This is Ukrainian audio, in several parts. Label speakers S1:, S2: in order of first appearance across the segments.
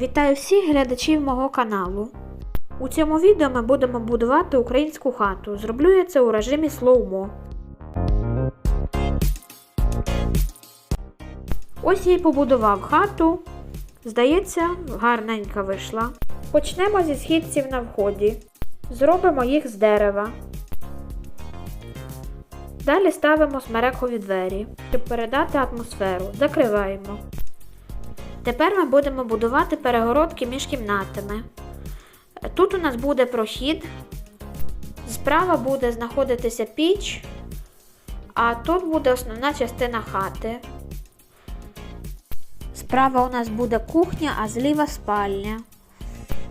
S1: Вітаю всіх глядачів мого каналу. У цьому відео ми будемо будувати українську хату. Зроблю я це у режимі слоумо. Ось я й побудував хату. Здається, гарненька вийшла. Почнемо зі східців на вході. Зробимо їх з дерева. Далі ставимо смерекові двері, щоб передати атмосферу. Закриваємо. Тепер ми будемо будувати перегородки між кімнатами. Тут у нас буде прохід, справа буде знаходитися піч, а тут буде основна частина хати. Справа у нас буде кухня, а зліва спальня.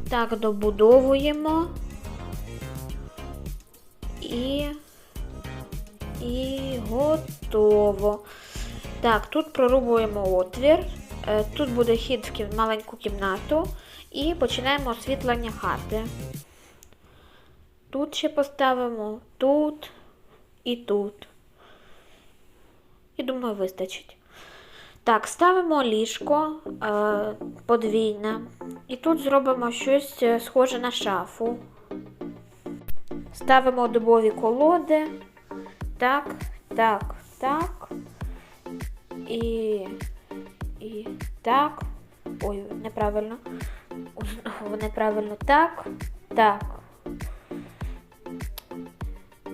S1: Так, добудовуємо. І. І готово. Так, тут прорубуємо отвір. Е, Тут буде хід в маленьку кімнату і починаємо освітлення хати. Тут ще поставимо, тут і тут. І думаю, вистачить. Так, ставимо ліжко е, подвійне. І тут зробимо щось е, схоже на шафу. Ставимо дубові колоди. Так, так, так. І і так. Ой, неправильно. Неправильно. Так. Так.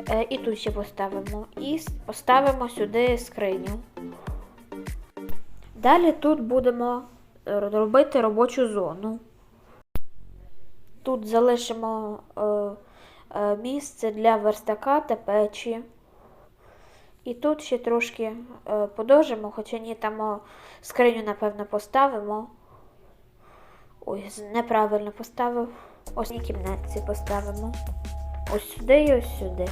S1: Е, і тут ще поставимо. І поставимо сюди скриню. Далі тут будемо е, робити робочу зону. Тут залишимо е, місце для верстака та печі. І тут ще трошки е, подовжимо, хоча ні, там скриню, напевно, поставимо. Ой, неправильно поставив. Ось цій кімнатці поставимо. Ось сюди і ось сюди.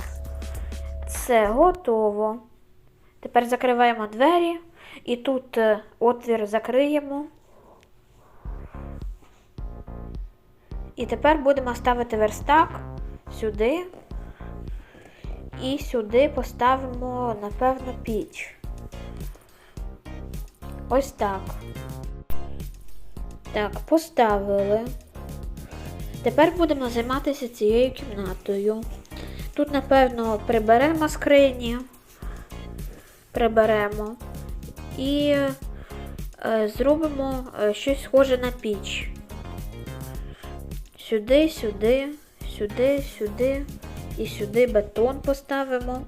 S1: Все, готово. Тепер закриваємо двері і тут е, отвір закриємо. І тепер будемо ставити верстак сюди. І сюди поставимо, напевно, піч. Ось так. Так, поставили. Тепер будемо займатися цією кімнатою. Тут, напевно, приберемо скрині. Приберемо. І е, зробимо е, щось схоже на піч. Сюди, сюди, сюди, сюди. І сюди бетон поставимо.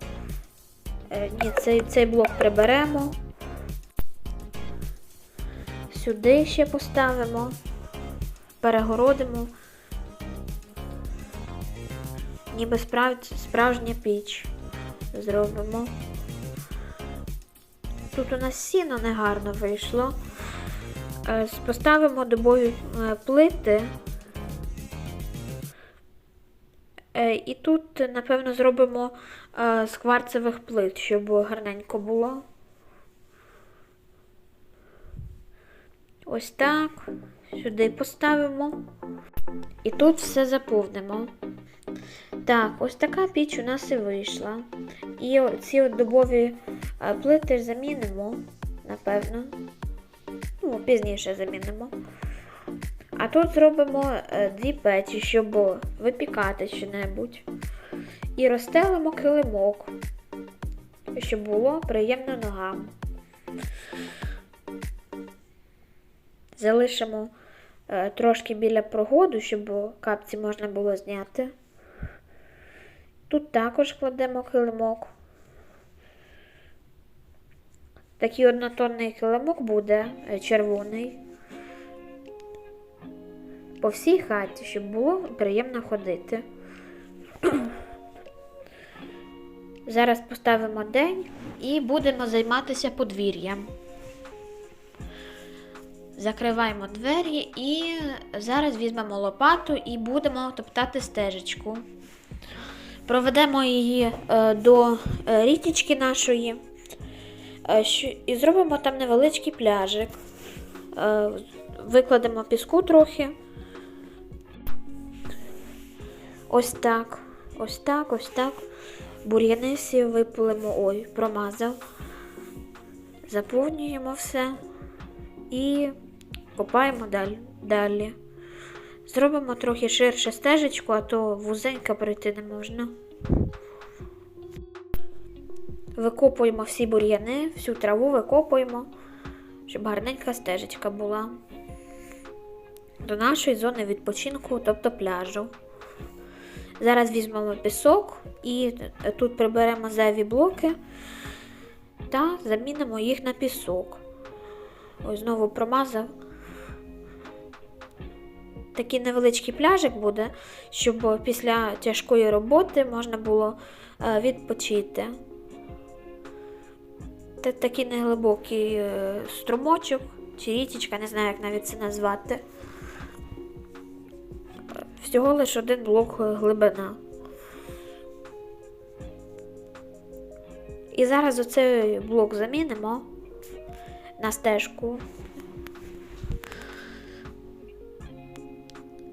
S1: Е, ні, цей, цей блок приберемо. Сюди ще поставимо, перегородимо. Ніби справ... справжня піч зробимо. Тут у нас сіно негарно вийшло. Е, Поставимо дубові е, плити. І тут, напевно, зробимо е, з кварцевих плит, щоб гарненько було. Ось так. Сюди поставимо. І тут все заповнимо. Так, ось така піч у нас і вийшла. І ці от дубові е, плити замінимо, напевно. Ну, пізніше замінимо. А тут зробимо е, дві печі, щоб випікати що-небудь. І розстелимо килимок, щоб було приємно ногам. Залишимо е, трошки біля прогоду, щоб капці можна було зняти. Тут також кладемо килимок. Такий однотонний килимок буде е, червоний по всій хаті, щоб було приємно ходити. Зараз поставимо день і будемо займатися подвір'ям. Закриваємо двері і зараз візьмемо лопату і будемо топтати стежечку. Проведемо її е, до е, річечки нашої е, і зробимо там невеличкий пляжик. Викладемо піску трохи. Ось так, ось так, ось так. Бур'яни всі випилимо, ой, промазав. Заповнюємо все і копаємо далі. далі. Зробимо трохи ширше стежечку, а то вузенько пройти не можна. Викопуємо всі бур'яни, всю траву викопуємо, щоб гарненька стежечка була. До нашої зони відпочинку, тобто пляжу. Зараз візьмемо пісок і тут приберемо зайві блоки та замінимо їх на пісок. Ось знову промазав. Такий невеличкий пляжик буде, щоб після тяжкої роботи можна було е, відпочити. Це такий неглибокий е, струмочок чи річечка, не знаю, як навіть це назвати. Всього лише один блок глибина. І зараз оцей блок замінимо на стежку.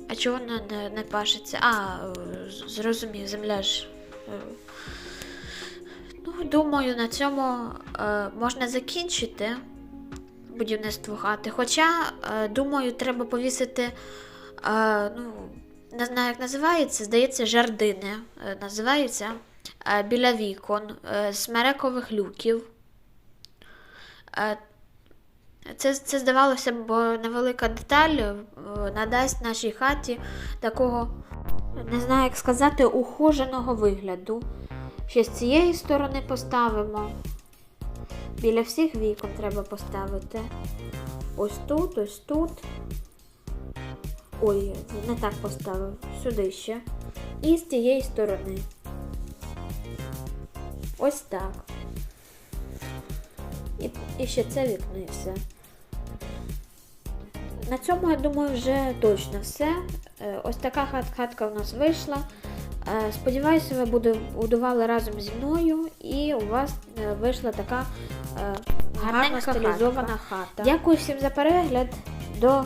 S1: А чого вона не, не пашеться? А, зрозумів, земля ж. е. Ну, думаю, на цьому е, можна закінчити будівництво хати. Хоча, е, думаю, треба повісити, е, ну, не знаю, як називається, здається, жардини е, називаються е, біля вікон, е, смерекових люків. Це, це здавалося б, невелика деталь надасть нашій хаті такого, не знаю, як сказати, ухоженого вигляду. Ще з цієї сторони поставимо. Біля всіх вікон треба поставити. Ось тут, ось тут. Ой, не так поставив. Сюди ще. І з цієї сторони. Ось так. І, і ще це вікно і все. На цьому, я думаю, вже точно все. Е, Ось така хат- хатка у нас вийшла. Е, Сподіваюся, ви будували разом зі мною, і у вас е, вийшла така гарна стилізована хата. Дякую всім за перегляд. До